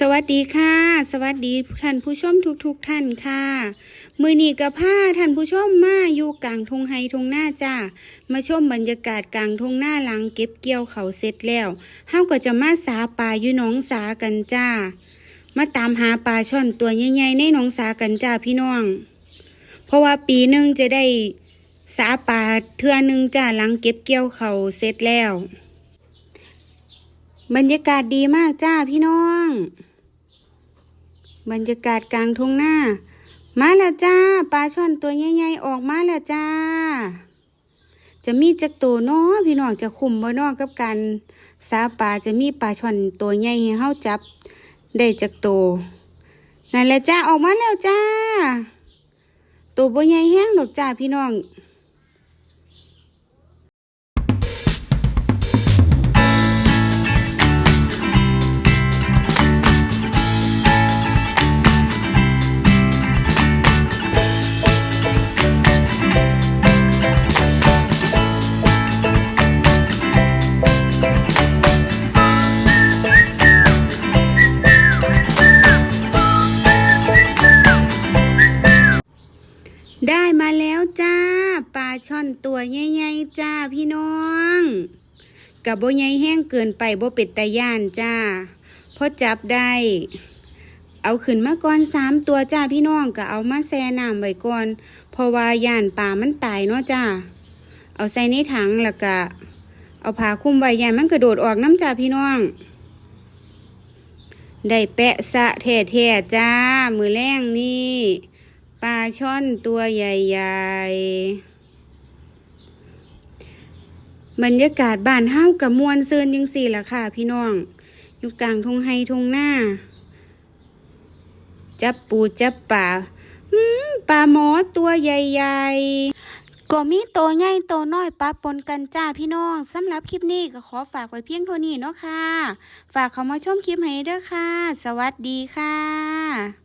สวัสดีค่ะ สวัสดีท่านผู้ชมทุกๆทท่านค่ะ มือนีกับผ้าท่านผู้ชมมาอยู่กลางทงไฮทงหน้าจ้ามาชมบรรยากาศกลางทงหน้าหลังเก็บเกี่ยวเขาเสร็จแล้วเฮาก็จะมาสาป่าอยู่หนองสากันจ้า มาตามหาปลาช่อนตัวใหญ่ๆในหนองสากันจ้าพี่น้อง เพราะว่าปีหนึ่งจะได้สาป่าเทื่อหนึ่งจ้าหลังเก็บเกี่ยวเขาเสร็จแล้ว บรรยากาศดีมากจ้าพี่น้อง บรรยากาศกลางทุ่งหน้า มาแล้วจ้าปลาช่อนตัวใหญ่ๆออกมาแล้วจ้า จะมีจักตัวเน้อพี่น้องจะคุมบ่นอกับกันสาปลาจะมีปลาช่อนตัวใหญ่ให้เฮาจับ ได้จักตัวนั่นแหละจ้าออกมาแล้วจ้าตัวบ่ใหญ่แห้งดอกจ้าพี่น้อง ได้มาแล้วจ้าปลาช่อนตัวใหญ่ๆจ้าพี่น้อง กับบ่ใหญ่แห้งเกินไปโบเป็ดตาย่านจ้าพอจับได้ เอาขึ้นมาก่อนสามตัวจ้าพี่น้องก็เอามาแช่น้ำไว้ก่อนเพราะว่าย่านปลามันตายเนาะจ้าเอาใส่ในถังแล้วก็เอาผ้าคลุมไว้ย่านมันกระโดดออกน้ำจ้าพี่น้อง ได้แปะสะแท้ๆจ้า มือแรงนี่ ปลาช่อนตัวใหญ่ๆ บรรยากาศบ้านเฮากับมวลเซินยังสี่ละค่ะ พี่น้อง อยู่กลางทงไฮทงหน้า จับปูจับป่าปลาหมอตัวใหญ่ๆก็มีโตใหญ่โตน้อยปะปนกันจ้าพี่น้องสำหรับคลิปนี้ก็ขอฝากไว้เพียงเท่านี้เนาะค่ะ ฝากเขามาชมคลิปให้เด้อค่ะ สวัสดีค่ะ